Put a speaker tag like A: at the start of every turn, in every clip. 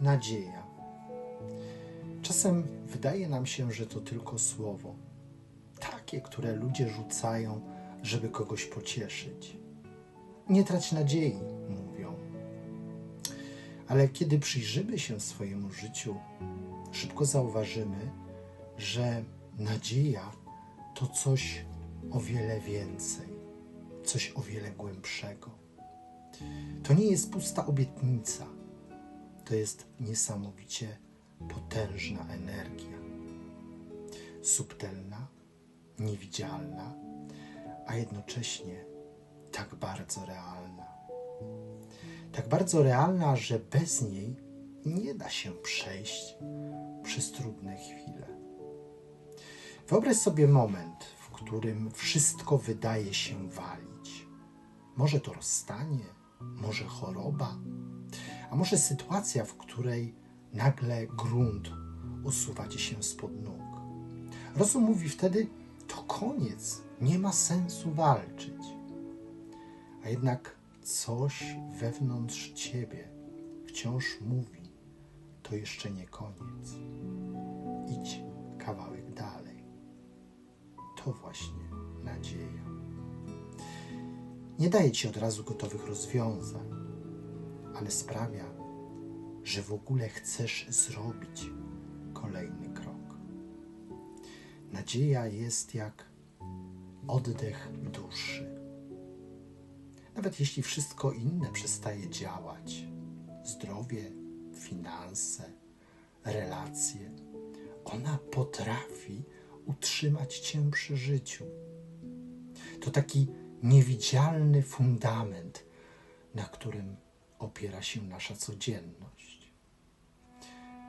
A: nadzieja. Czasem wydaje nam się, że to tylko słowo, takie, które ludzie rzucają, żeby kogoś pocieszyć. Nie trać nadziei, mówią. Ale kiedy przyjrzymy się swojemu życiu, szybko zauważymy, że nadzieja to coś o wiele więcej, coś o wiele głębszego. To nie jest pusta obietnica, to jest niesamowicie potężna energia. Subtelna, niewidzialna, a jednocześnie tak bardzo realna. Tak bardzo realna, że bez niej nie da się przejść przez trudne chwile. Wyobraź sobie moment, w którym wszystko wydaje się walić. Może to rozstanie, może choroba, a może sytuacja, w której nagle grunt usuwa ci się spod nóg. Rozum mówi wtedy: to koniec, nie ma sensu walczyć. A jednak coś wewnątrz ciebie wciąż mówi: to jeszcze nie koniec. Idź kawałek dalej. To właśnie nadzieja. Nie daje ci od razu gotowych rozwiązań, ale sprawia, że w ogóle chcesz zrobić kolejny krok. Nadzieja jest jak oddech duszy. Nawet jeśli wszystko inne przestaje działać zdrowie, finanse, relacje ona potrafi utrzymać cię przy życiu. To taki niewidzialny fundament, na którym opiera się nasza codzienność.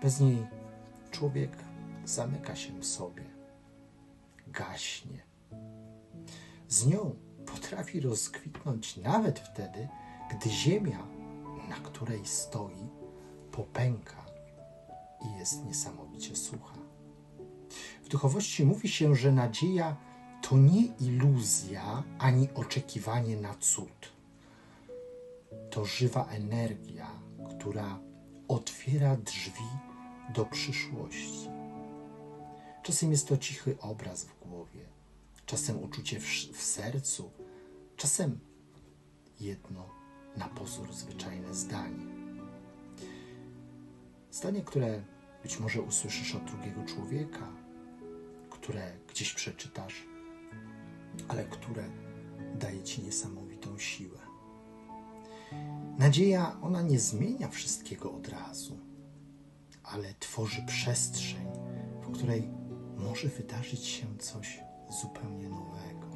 A: Bez niej człowiek zamyka się w sobie, gaśnie. Z nią potrafi rozkwitnąć nawet wtedy, gdy ziemia, na której stoi, popęka i jest niesamowicie sucha. W duchowości mówi się, że nadzieja to nie iluzja ani oczekiwanie na cud. To żywa energia, która otwiera drzwi do przyszłości. Czasem jest to cichy obraz w głowie, czasem uczucie w, w sercu, czasem jedno na pozór zwyczajne zdanie. Zdanie, które być może usłyszysz od drugiego człowieka, które gdzieś przeczytasz, ale które daje ci niesamowitą siłę. Nadzieja, ona nie zmienia wszystkiego od razu, ale tworzy przestrzeń, w której może wydarzyć się coś zupełnie nowego.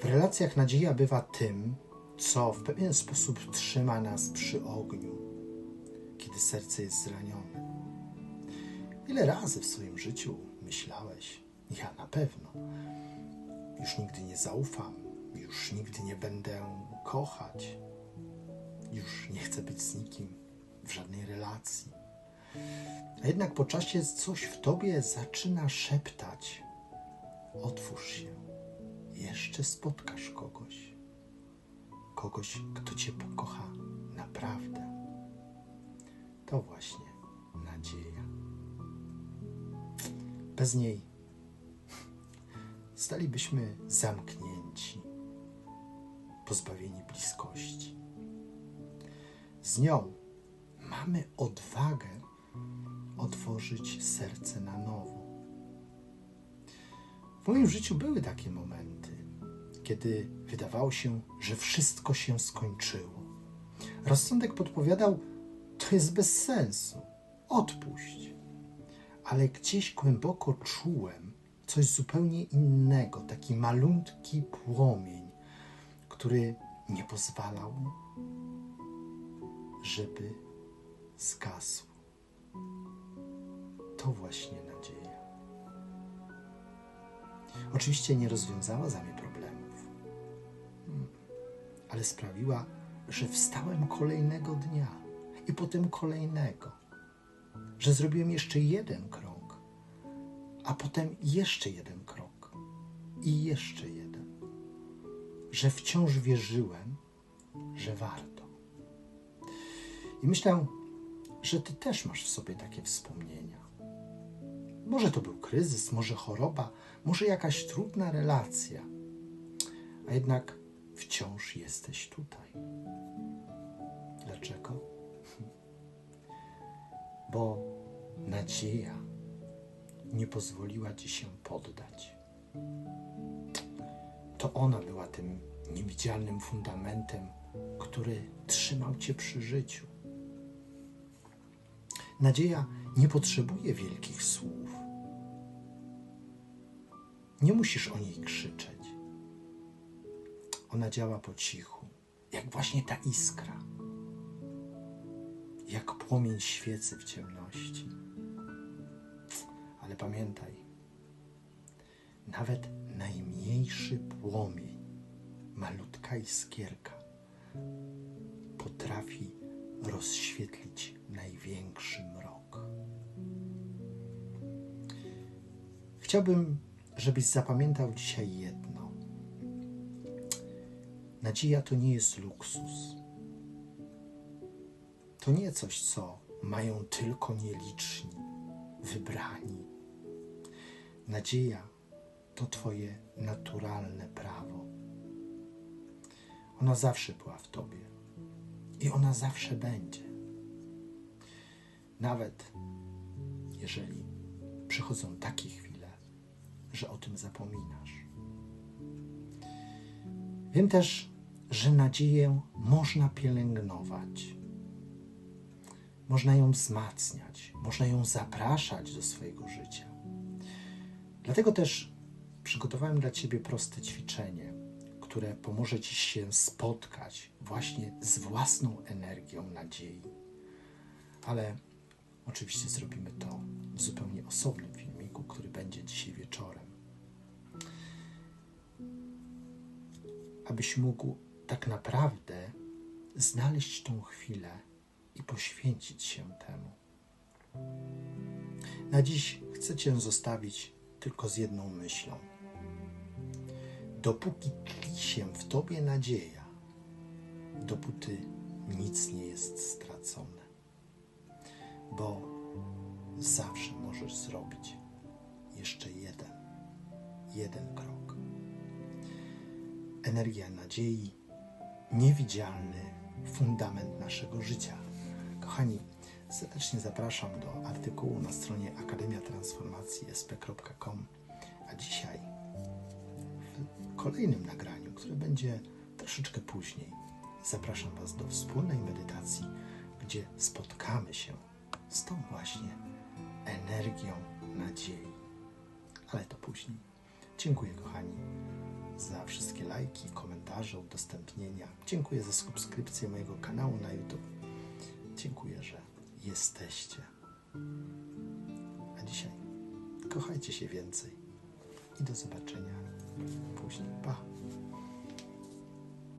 A: W relacjach nadzieja bywa tym, co w pewien sposób trzyma nas przy ogniu, kiedy serce jest zranione. Ile razy w swoim życiu myślałeś, ja na pewno, już nigdy nie zaufam, już nigdy nie będę kochać, już nie chcę być z nikim w żadnej relacji. A jednak po czasie coś w tobie zaczyna szeptać: Otwórz się, jeszcze spotkasz kogoś, kogoś, kto cię pokocha naprawdę. To właśnie nadzieja. Bez niej stalibyśmy zamknięci, pozbawieni bliskości. Z nią mamy odwagę otworzyć serce na nowo. W moim życiu były takie momenty, kiedy wydawało się, że wszystko się skończyło. Rozsądek podpowiadał, to jest bez sensu, odpuść. Ale gdzieś głęboko czułem coś zupełnie innego, taki malutki płomień, który nie pozwalał, żeby zgasł. To właśnie nadzieja. Oczywiście nie rozwiązała za mnie problemów, hmm. ale sprawiła, że wstałem kolejnego dnia i potem kolejnego, że zrobiłem jeszcze jeden krok, a potem jeszcze jeden krok i jeszcze jeden, że wciąż wierzyłem, że warto. I myślę, że ty też masz w sobie takie wspomnienia. Może to był kryzys, może choroba, może jakaś trudna relacja, a jednak wciąż jesteś tutaj. Dlaczego? Bo nadzieja nie pozwoliła ci się poddać. To ona była tym niewidzialnym fundamentem, który trzymał cię przy życiu. Nadzieja nie potrzebuje wielkich słów. Nie musisz o niej krzyczeć. Ona działa po cichu, jak właśnie ta iskra, jak płomień świecy w ciemności. Ale pamiętaj, nawet najmniejszy płomień, malutka iskierka, potrafi rozświetlić największy mrok. Chciałbym, żebyś zapamiętał dzisiaj jedno. Nadzieja to nie jest luksus. To nie coś, co mają tylko nieliczni, wybrani. Nadzieja to Twoje naturalne prawo. Ona zawsze była w Tobie i ona zawsze będzie. Nawet jeżeli przychodzą takie chwile, że o tym zapominasz. Wiem też, że nadzieję można pielęgnować. Można ją wzmacniać, można ją zapraszać do swojego życia. Dlatego też przygotowałem dla Ciebie proste ćwiczenie, które pomoże Ci się spotkać właśnie z własną energią nadziei. Ale oczywiście zrobimy to w zupełnie osobnym filmiku, który będzie dzisiaj wieczorem. Abyś mógł tak naprawdę znaleźć tą chwilę i poświęcić się temu. Na dziś chcę Cię zostawić tylko z jedną myślą. Dopóki tli się w Tobie nadzieja, dopóty nic nie jest stracone, bo zawsze możesz zrobić jeszcze jeden, jeden krok. Energia nadziei, niewidzialny fundament naszego życia. Kochani, serdecznie zapraszam do artykułu na stronie Akademia Transformacji sp.com. A dzisiaj kolejnym nagraniu, które będzie troszeczkę później, zapraszam Was do wspólnej medytacji, gdzie spotkamy się z tą właśnie energią nadziei. Ale to później. Dziękuję, kochani, za wszystkie lajki, komentarze, udostępnienia. Dziękuję za subskrypcję mojego kanału na YouTube. Dziękuję, że jesteście. A dzisiaj kochajcie się więcej i do zobaczenia później. Pa!